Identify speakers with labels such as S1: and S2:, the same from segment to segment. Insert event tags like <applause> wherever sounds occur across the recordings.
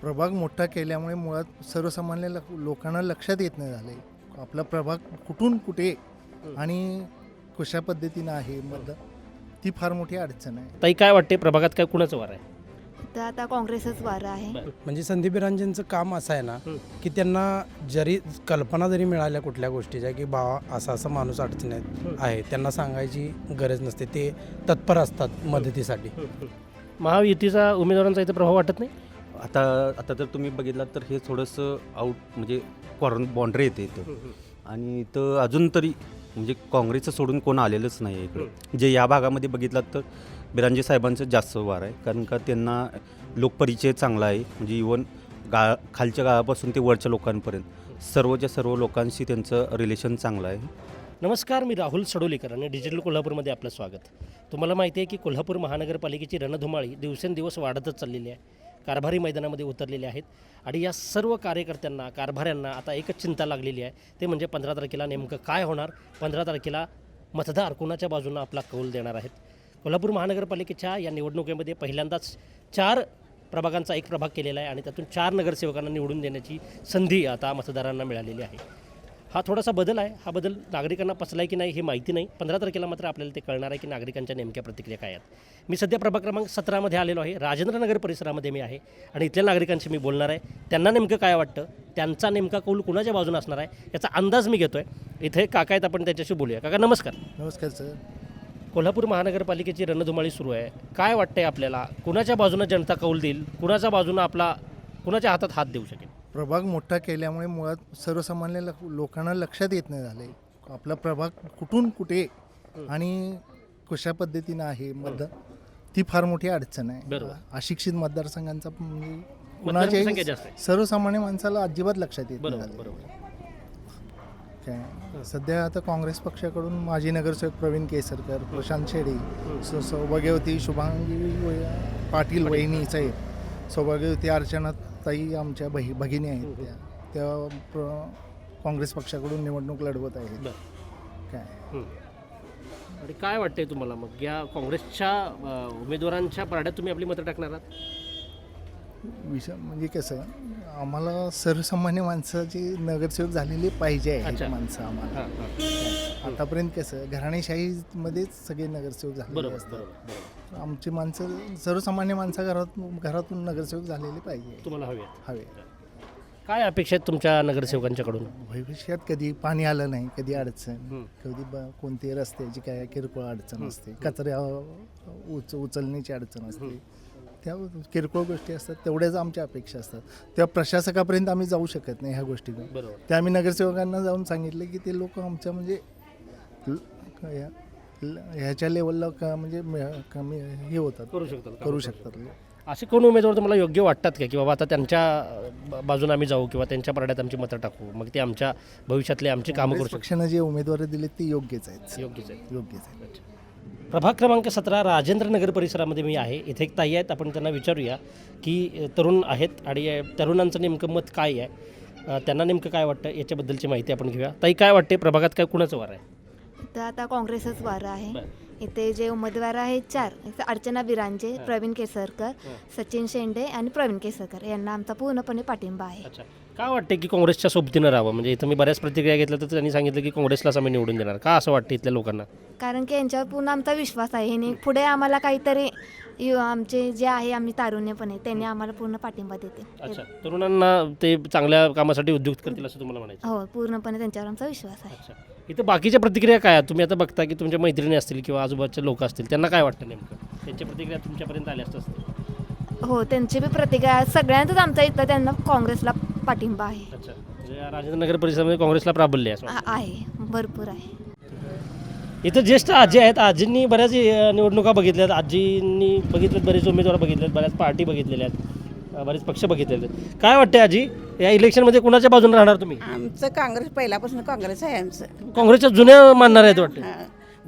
S1: प्रभाग मोठा केल्यामुळे मुळात सर्वसामान्य लक- लोकांना लक्षात येत नाही झाले. आपला प्रभाग कुठून कुठे आणि कशा पद्धतीनं आहे? मत ती फार मोठी अडचण आहे.
S2: ताई काय वाटते प्रभागात काय कुणाचं वार आहे?
S3: तर आता काँग्रेसच वारं आहे.
S4: म्हणजे संदीप बिरांजेंचं काम असं आहे ना. की त्यांना जरी कल्पना जरी मिळाल्या कुठल्या गोष्टीच्या की बाबा असा असा माणूस अडचणीत. आहे त्यांना सांगायची गरज नसते. ते तत्पर असतात मदतीसाठी.
S2: महायुतीचा उमेदवारांचा इथे प्रभाव वाटत नाही?
S5: आता आता जर तुम्ही बघितलात तर हे थोडंसं आउट म्हणजे कॉर्न बाउंड्री येते इथं. आणि इथं अजून तरी म्हणजे काँग्रेसचं सोडून कोण आलेलंच नाही आहे इकडं जे या भागामध्ये बघितलात तर बिरांजे साहेबांचं जास्त वार आहे. कारण का त्यांना लोकपरिचय चांगला आहे. म्हणजे इवन गा खालच्या गावापासून ते वरच्या लोकांपर्यंत. सर्वच्या सर्व लोकांशी त्यांचं रिलेशन चांगलं आहे.
S2: नमस्कार मी राहुल सडोलीकर आणि डिजिटल कोल्हापूरमध्ये आपलं स्वागत. तुम्हाला माहिती आहे की कोल्हापूर महानगरपालिकेची रणधुमाळी दिवसेंदिवस वाढतच चाललेली आहे. कारभारी मैदानामध्ये उतरलेले आहेत. आणि या सर्व कार्यकर्त्यांना कारभाऱ्यांना आता एकच चिंता लागलेली आहे. ते म्हणजे पंधरा तारखेला नेमकं काय होणार? पंधरा तारखेला मतदार कोणाच्या बाजूनं आपला कौल देणार आहेत? कोल्हापूर महानगरपालिकेच्या या निवडणुकीमध्ये पहिल्यांदाच चार प्रभागांचा एक प्रभाग केलेला आहे आणि त्यातून चार नगरसेवकांना निवडून देण्याची संधी आता मतदारांना मिळालेली आहे. हा थोडासा बदल आहे. हा बदल नागरिकांना पचला आहे की नाही हे माहिती नाही. पंधरा तारखेला मात्र आपल्याला ते कळणार आहे की नागरिकांच्या नेमक्या प्रतिक्रिया काय आहेत. मी सध्या प्रभाग क्रमांक सतरामध्ये आलेलो आहे. राजेंद्रनगर परिसरामध्ये मी आहे आणि इथल्या नागरिकांशी मी बोलणार आहे. त्यांना नेमकं काय वाटतं? त्यांचा नेमका कौल कुणाच्या बाजूने असणार आहे? याचा अंदाज मी घेतो आहे इथे काका आहेत आपण त्याच्याशी बोलूया. काका नमस्कार.
S1: नमस्कार सर.
S2: कोल्हापूर महानगरपालिकेची रणधुमाळी सुरू आहे. काय वाटतंय आपल्याला? कुणाच्या बाजूनं जनता कौल देईल? कुणाच्या बाजूनं आपला कुणाच्या हातात हात देऊ शकेल?
S1: प्रभाग मोठा केल्यामुळे मुळात सर्वसामान्य लक- लोकांना लक्षात येत नाही झाले आपला प्रभाग कुठून कुठे आणि कशा पद्धतीनं आहे मत ती फार मोठी अडचण आहे. अशिक्षित मतदारसंघांचा म्हणजे
S2: आहे.
S1: सर्वसामान्य माणसाला अजिबात लक्षात येत नाही
S2: बरोबर
S1: झाले.
S2: बरोबर.
S1: काय? सध्या आता काँग्रेस पक्षाकडून माजी नगरसेवक प्रवीण केसरकर प्रशांत शेडे स- सौभाग्यवती शुभांगी वै- पाटील वहिनी साहेब सौभाग्यवती अर्चना ताई आमच्या बही भगिनी आहेत त्या. त्या प्र- काँग्रेस पक्षाकडून निवडणूक लढवत आहेत.
S2: बरं.
S1: काय.
S2: आणि काय वाटतंय तुम्हाला? मग या काँग्रेसच्या अ, उमेदवारांच्या पारड्यात तुम्ही आपली मतं टाकणार आहात?
S1: विषय म्हणजे कसं आम्हाला सर्वसामान्य माणसाची नगरसेवक झालेली पाहिजे. आहे माणसं आम्हाला. आतापर्यंत कसं घराणेशाहीमध्येच सगळे नगरसेवक झालेले असतात. आमची माणसं सर्वसामान्य माणसं घरात घरातून नगरसेवक झालेले पाहिजे.
S2: तुम्हाला हवे.
S1: हवे.
S2: काय अपेक्षा आहेत तुमच्या नगरसेवकांच्याकडून?
S1: भविष्यात कधी पाणी आलं नाही कधी अडचण. कधी ब कोणती रस्त्याची काय किरकोळ अडचण असते कचऱ्या उच उचलण्याची अडचण असते. त्या किरकोळ गोष्टी असतात तेवढ्याच आमच्या अपेक्षा असतात. त्या प्रशासकापर्यंत आम्ही जाऊ शकत नाही ह्या गोष्टी.
S2: बरोबर.
S1: त्या आम्ही नगरसेवकांना जाऊन सांगितलं की ते लोक आमच्या म्हणजे ल- या- ह्याच्या लेवलला का म्हणजे म- कमी हे होतात.
S2: करू शकतात
S1: करू शकतात
S2: असे कोण उमेदवार तुम्हाला योग्य वाटतात का? की बाबा आता त्यांच्या अ, बाजूने आम्ही जाऊ किंवा त्यांच्या पारड्यात आमची मतं टाकू मग ते आमच्या भविष्यातले आमची कामं करू
S1: काँग्रेस
S2: शकतात?
S1: पक्षानं जे उमेदवारी दिले ते योग्यच आहेत.
S2: योग्यच आहे
S1: योग्यच आहेत.
S2: प्रभाग क्रमांक सतरा राजेंद्र नगर परिसरामध्ये मी आहे. इथे एक ताई आहेत. आपण त्यांना विचारूया की तरुण आहेत आणि तरुणांचं नेमकं मत काय आहे? त्यांना नेमकं काय वाटतं? याच्याबद्दलची माहिती आपण घेऊया. ताई काय वाटते प्रभागात काय कुणाचं वार आहे?
S3: तर आता काँग्रेसच वारं आहे. इथे जे उमेदवार आहेत चार. अर्चना बिरांजे प्रवीण केसरकर सचिन शेंडे आणि प्रवीण केसरकर यांना आमचा पूर्णपणे पाठिंबा आहे.
S2: काय वाटते की काँग्रेसच्या सोबतीनं राहावं? म्हणजे इथं मी बऱ्याच प्रतिक्रिया घेतल्या तर त्यांनी सांगितलं की काँग्रेसलाच आम्ही निवडून देणार. का असं वाटतं इथल्या लोकांना?
S3: कारण की यांच्यावर पूर्ण आमचा विश्वास आहे. आणि पुढे आम्हाला काहीतरी यु- आमचे जे आहे आम्ही तारुण्यपणे त्यांनी आम्हाला पूर्ण पाठिंबा देते
S2: अच्छा. तरुणांना ते चांगल्या कामासाठी उद्युक्त करतील असं तुम्हाला म्हणायचं
S3: हो पूर्णपणे त्यांच्यावर आमचा विश्वास आहे.
S2: अच्छा. इथं बाकीच्या प्रतिक्रिया काय आहेत? तुम्ही आता बघता की तुमच्या मैत्रिणी असतील किंवा आजूबाजूचे लोक असतील त्यांना काय वाटतं नेमकं? त्यांच्या प्रतिक्रिया तुमच्यापर्यंत आल्याच असतील
S3: हो त्यांची बी प्रतिक्रिया सगळ्यांचाच आमचा इथं त्यांना काँग्रेसला पाठिंबा आहे.
S2: अच्छा. म्हणजे या राजेंद्रनगर परिसरामध्ये काँग्रेसला प्राबल्य आहे असं वाटतं.
S3: आ- आहे. भरपूर आहे.
S2: इथं ज्येष्ठ आजी आहेत. आजींनी बऱ्याच अ, निवडणुका बघितल्यात आजींनी बघितल्यात बरेच उमेदवार बघितलेत बऱ्याच पार्टी बघितलेल्या आहेत. अ, बरेच पक्ष बघितलेले आहेत. काय वाटते आजी? या इलेक्शनमध्ये कुणाच्या बाजूने राहणार तुम्ही?
S6: आमचं काँग्रेस पहिल्यापासून काँग्रेस आहे आमचं.
S2: काँग्रेसच्या जुन्या मानणार आहेत वाटतं.
S6: हा.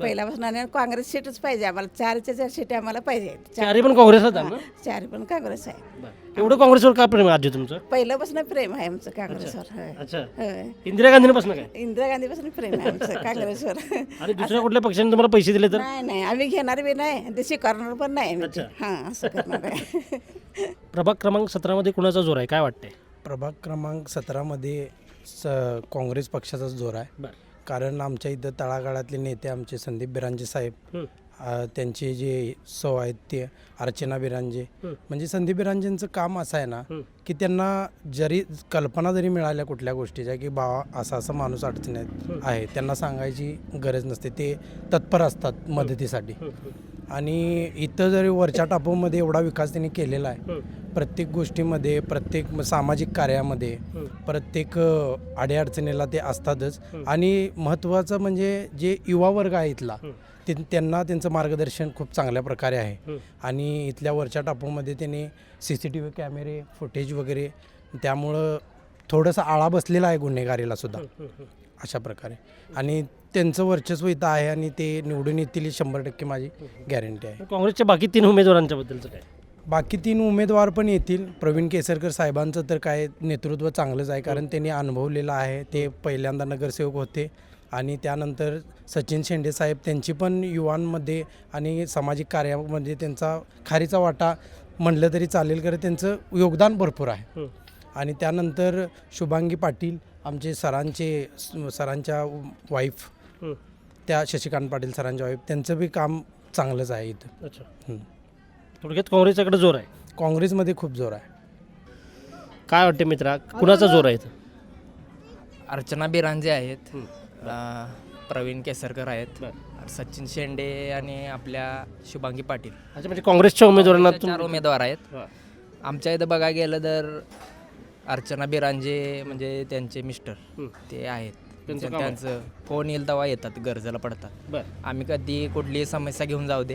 S6: पहिल्यापासून आणि काँग्रेस सीटच पाहिजे आम्हाला. चारच्या चार सीट आम्हाला पाहिजे. चार
S2: चारी पण काँग्रेसच आहे ना?
S6: चार पण काँग्रेस आहे.
S2: बरं. एवढं काँग्रेसवर का प्रेम आहे आजी तुमचं?
S6: पहिल्यापासून प्रेम आहे आमचं काँग्रेसवर. होय.
S2: अच्छा.
S6: होय.
S2: इंदिरा गांधीपासून काय?
S6: इंदिरा गांधीपासून प्रेम आहे आमचं <laughs> काँग्रेसवर.
S2: आणि दुसऱ्या कुठल्या पक्षाने तुम्हाला पैसे दिले तर?
S6: नाही नाही. आम्ही घेणार बी नाही. आणि ते स्वीकारणार पण नाही. आम्ही ते. हां असं करणार आहे. <laughs>
S2: प्रभाग क्रमांक सतरामध्ये कुणाचा जोर आहे? काय वाटतंय?
S4: प्रभाग क्रमांक सतरामध्ये स काँग्रेस पक्षाचाच जोर आहे.
S2: बरं.
S4: कारण आमच्या इथं तळागाळातले नेते आमचे संदीप बिरांजे साहेब. अ, त्यांचे जे सौ आहेत ते अर्चना बिरांजे. म्हणजे संदीप बिरांजेंचं काम असं आहे ना. की त्यांना जरी कल्पना जरी मिळाल्या कुठल्या गोष्टीच्या की बाबा असा असा माणूस अडचणीत आहे त्यांना सांगायची गरज नसते ते तत्पर असतात मदतीसाठी आणि इथं जरी वरच्या टापूमध्ये एवढा विकास त्यांनी केलेला आहे प्रत्येक गोष्टीमध्ये प्रत्येक सामाजिक कार्यामध्ये प्रत्येक अडीअडचणीला ते असतातच. आणि महत्त्वाचं म्हणजे जे युवा वर्ग आहे इथला ते त्यांना त्यांचं मार्गदर्शन खूप चांगल्या प्रकारे आहे. आणि इथल्या वरच्या टापूमध्ये त्यांनी सी सी टी व्ही कॅमेरे फुटेज वगैरे त्यामुळं थोडंसं आळा बसलेला आहे गुन्हेगारीला सुद्धा. अशा प्रकारे. आणि त्यांचं वर्चस्व इथं आहे आणि ते निवडून येतील ही शंभर टक्के माझी गॅरंटी आहे.
S2: काँग्रेसच्या बाकी तीन उमेदवारांच्या बद्दलचं काय?
S4: बाकी तीन उमेदवार पण येतील. प्रवीण केसरकर साहेबांचं तर काय नेतृत्व चांगलंच आहे कारण त्यांनी अनुभवलेलं आहे. ते पहिल्यांदा नगरसेवक होते आणि त्यानंतर सचिन शेंडे साहेब त्यांची पण युवांमध्ये आणि सामाजिक कार्यामध्ये त्यांचा खारीचा वाटा म्हणलं तरी चालेल कारण त्यांचं योगदान भरपूर आहे. आणि त्यानंतर शुभांगी पाटील आमचे सरांचे सरांच्या वाईफ त्या शशिकांत पाटील सरांच्या वाईफ त्यांचं बी काम चांगलंच आहे इथं.
S2: अच्छा. थोडक्यात काँग्रेसच्याकडे जोर आहे.
S4: काँग्रेसमध्ये खूप जोर आहे.
S2: काय वाटते मित्रा? कुणाचा जोर आहे इथं?
S7: अर्चना बिरांजे आहेत. अ, प्रवीण केसरकर आहेत. सचिन शेंडे आणि आपल्या शुभांगी पाटील.
S2: अच्छा म्हणजे काँग्रेसच्या उमेदवारांना
S7: अशा चार
S2: तुम-
S7: उमेदवार आहेत.
S2: हां.
S7: आमच्या इथं बघायला गेलं तर अर्चना बिरांजे म्हणजे त्यांचे मिस्टर. ते आहेत.
S2: त्यांचं काम आहे.
S7: त्यांचं फोन येईल तेव्हा येतात गरजेला पडतात.
S2: बरं.
S7: आम्ही कधी कुठलीही समस्या घेऊन जाऊ दे.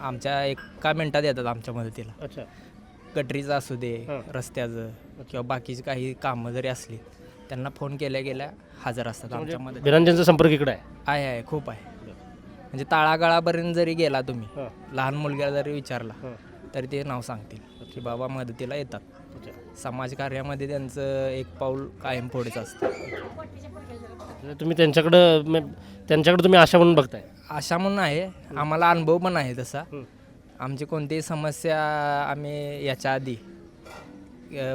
S7: आमच्या एका मिनिटात येतात आमच्या मदतीला.
S2: अच्छा.
S7: गटरीचं असू दे
S2: हां.
S7: रस्त्याचं किंवा बाकीची काही कामं जरी असली त्यांना फोन केल्या गेल्या हजर असतात आमच्या मदत
S2: बिरांजेंचा संपर्क इकडे आहे?
S7: आहे आहे खूप आहे. म्हणजे तळागाळापर्यंत जरी गेला तुम्ही
S2: हां.
S7: लहान मुलग्याला जरी विचारला
S2: हां.
S7: तरी ते नाव सांगतील की बाबा मदतीला येतात.
S2: अच्छा.
S7: समाजकार्यामध्ये त्यांचं एक पाऊल कायम पुढेच असतं.
S2: म्हणजे तुम्ही त्यांच्याकडं त्यांच्याकडे तुम्ही आशा म्हणून बघताय?
S7: अशा म्हणून आहे. आम्हाला अनुभव पण आहे तसा. आमची कोणतीही समस्या आम्ही याच्या आधी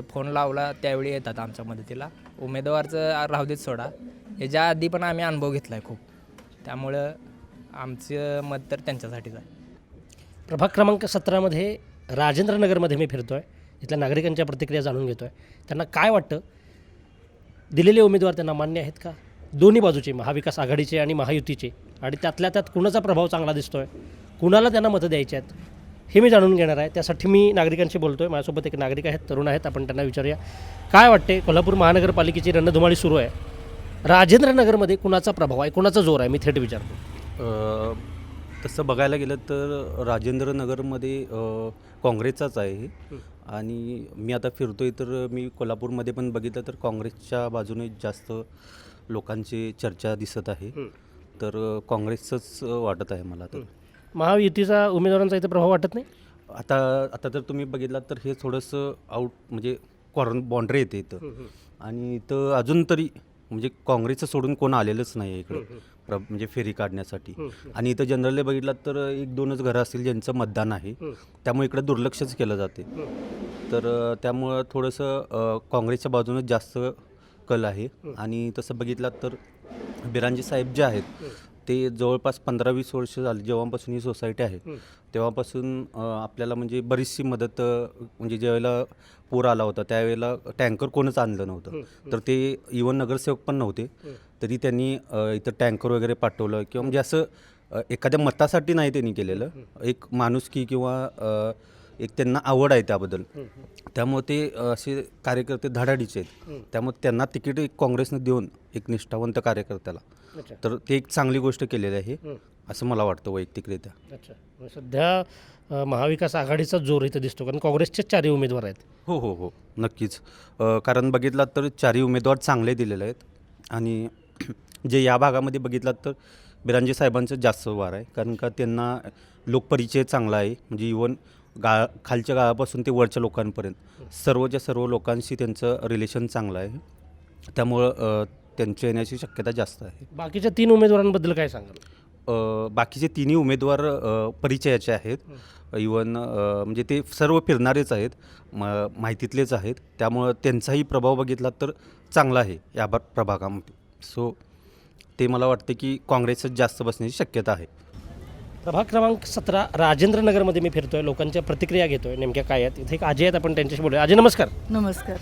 S7: फोन लावला त्यावेळी येतात आमच्या मदतीला. उमेदवारचं राहू देत सोडा. याच्या आधी पण आम्ही अनुभव घेतला आहे खूप. त्यामुळं आमचं मत तर त्यांच्यासाठीच आहे.
S2: प्रभाग क्रमांक सतरामध्ये राजेंद्रनगरमध्ये मी फिरतो आहे इथल्या नागरिकांच्या प्रतिक्रिया जाणून घेतो आहे त्यांना काय वाटतं? दिलेले उमेदवार त्यांना मान्य आहेत का? दोन्ही बाजूचे महाविकास आघाडीचे आणि महायुतीचे. आणि त्यातल्या त्यात कुणाचा प्रभाव चांगला दिसतो आहे कुणाला त्यांना मतं द्यायची आहेत? हे मी जाणून घेणार आहे. त्यासाठी मी नागरिकांशी बोलतो आहे माझ्यासोबत एक नागरिक आहेत तरुण आहेत. आपण त्यांना विचारूया. काय वाटते कोल्हापूर महानगरपालिकेची रणधुमाळी सुरू आहे. राजेंद्रनगरमध्ये कुणाचा प्रभाव आहे? कुणाचा जोर आहे? मी थेट विचारतो.
S5: तसं बघायला गेलं तर राजेंद्रनगरमध्ये काँग्रेसचाच आहे. आणि मी आता फिरतोय तर मी कोल्हापूरमध्ये पण बघितलं तर काँग्रेसच्या बाजूने जास्त लोकांची चर्चा दिसत आहे. तर काँग्रेसचंच वाटत आहे मला तर.
S2: महायुतीचा उमेदवारांचा इथं प्रभाव वाटत नाही?
S5: आता आता जर तुम्ही बघितलात तर हे थोडंसं आउट म्हणजे कॉर्न बाउंड्री येते इथं. आणि इथं अजून तरी म्हणजे काँग्रेसचं सोडून कोण आलेलंच नाही आहे इकडं प्र म्हणजे फेरी काढण्यासाठी. आणि इथं जनरली बघितलात तर एक दोनच घरं असतील ज्यांचं मतदान आहे. त्यामुळे इकडं दुर्लक्षच केलं जाते. तर त्यामुळं थोडंसं अ, काँग्रेसच्या बाजूनच जास्त कल आहे. आणि तसं बघितलात तर बिरांजी साहेब जे आहेत ते जवळपास पंधरा वीस वर्ष झाली जेव्हापासून ही सोसायटी आहे तेव्हापासून आपल्याला म्हणजे बरीचशी मदत म्हणजे ज्यावेळेला पूर आला होता त्यावेळेला टँकर कोणच आणलं नव्हतं. तर ते इवन नगरसेवक पण नव्हते. तरी त्यांनी इथं टँकर वगैरे पाठवलं किंवा म्हणजे असं एखाद्या मतासाठी नाही त्यांनी केलेलं. एक माणुसकी किंवा एक त्यांना आवड आहे त्याबद्दल. त्यामुळे ते असे कार्यकर्ते धडाडीचे आहेत. त्यामुळे त्यांना तिकीट एक काँग्रेसनं देऊन एक निष्ठावंत कार्यकर्त्याला. तर ते एक चांगली गोष्ट केलेली आहे असं मला वाटतं वैयक्तिकरित्या.
S2: अच्छा. सध्या महाविकास आघाडीचा जोर इथं दिसतो कारण काँग्रेसचे चारही उमेदवार आहेत.
S5: हो हो हो. नक्कीच. कारण बघितलात तर चारही उमेदवार चांगले दिलेले आहेत. आणि <clears throat> जे या भागामध्ये बघितलात तर बिरांजे साहेबांचं जास्त वार आहे कारण का त्यांना लोकपरिचय चांगला आहे. म्हणजे इवन गा खालच्या गावापासून ते वरच्या लोकांपर्यंत. सर्वच्या सर्व लोकांशी त्यांचं रिलेशन चांगलं आहे. त्यामुळं त्यांच्या येण्याची शक्यता जास्त आहे.
S2: बाकीच्या तीन उमेदवारांबद्दल काय सांगाल?
S5: बाकीचे तिन्ही उमेदवार परिचयाचे आहेत. इवन म्हणजे ते सर्व फिरणारेच आहेत. म माहितीतलेच आहेत. त्यामुळं त्यांचाही प्रभाव बघितला तर चांगला आहे या प्रभागामध्ये. सो ते मला वाटते की काँग्रेसच जास्त बसण्याची शक्यता आहे.
S2: प्रभाग क्रमांक सतरा राजेंद्र नगरमध्ये मी फिरतोय. लोकांच्या प्रतिक्रिया घेतोय. नेमक्या काय आहेत? इथे एक अजय आहेत. आपण त्यांच्याशी बोलूया. अजय नमस्कार.
S8: नमस्कार.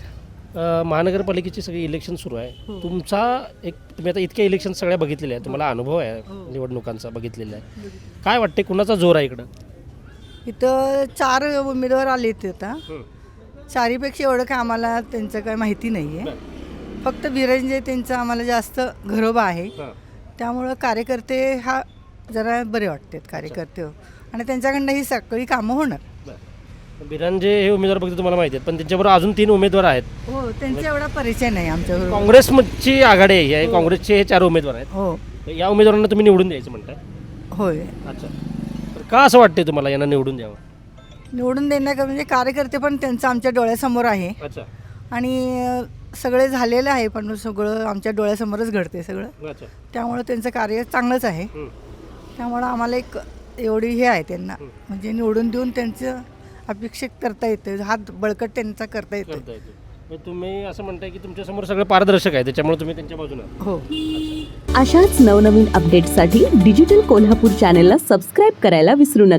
S2: अ, महानगरपालिकेची सगळी इलेक्शन सुरू आहे. तुमचा एक तुम्ही आता इतक्या इलेक्शन सगळ्या बघितलेल्या आहेत. तुम्हाला अनुभव आहे. निवडणुकांचा बघितलेला आहे. काय वाटते कुणाचा जोर आहे इकडं?
S8: इथं चार उमेदवार आले आहेत आता चारीपेक्षा एवढं काय आम्हाला त्यांचं काय माहिती नाही. आहे फक्त बिरंजे त्यांचं आम्हाला जास्त घरोबा आहे. त्यामुळं कार्यकर्ते हा जरा बरे वाटतात कार्यकर्ते. आणि त्यांच्याकडनं ही सगळी कामं होणार.
S2: बिरांजे हे उमेदवार फक्त तुम्हाला माहिती आहेत पण त्यांच्याबरोबर अजून तीन उमेदवार आहेत.
S8: हो त्यांचा एवढा परिचय नाही आमच्याबरोबर
S2: काँग्रेसची आघाडी आहे हे काँग्रेसचे हे चार उमेदवार आहेत.
S8: हो.
S2: तर या उमेदवारांना तुम्ही निवडून द्यायचं म्हणताय.
S8: होय.
S2: अच्छा. तर का असं वाटते तुम्हाला यांना निवडून द्यावं?
S8: निवडून देण्याका म्हणजे कार्यकर्ते पण त्यांचं आमच्या डोळ्यासमोर आहे.
S2: अच्छा.
S8: आणि अं, सगळे झालेलं आहे पण सगळं आमच्या डोळ्यासमोरच घडते सगळं.
S2: अच्छा.
S8: त्यामुळं त्यांचं कार्य चांगलंच आहे.
S2: हं.
S8: त्यामुळं आम्हाला एक एवढी हे आहे त्यांना. म्हणजे निवडून देऊन त्यांचं अपेक्षित करता येतं हात बळकट त्यांचा करता येतो
S2: करता येते म्हणजे तुम्ही असं म्हणताय की तुमच्यासमोर सगळं पारदर्शक आहे. त्याच्यामुळे तुम्ही त्यांच्या बाजूला आहात.
S8: हो.
S9: अशाच नवनवीन अपडेट्ससाठी डिजिटल कोल्हापूर चॅनेलला सबस्क्राईब करायला विसरू नका.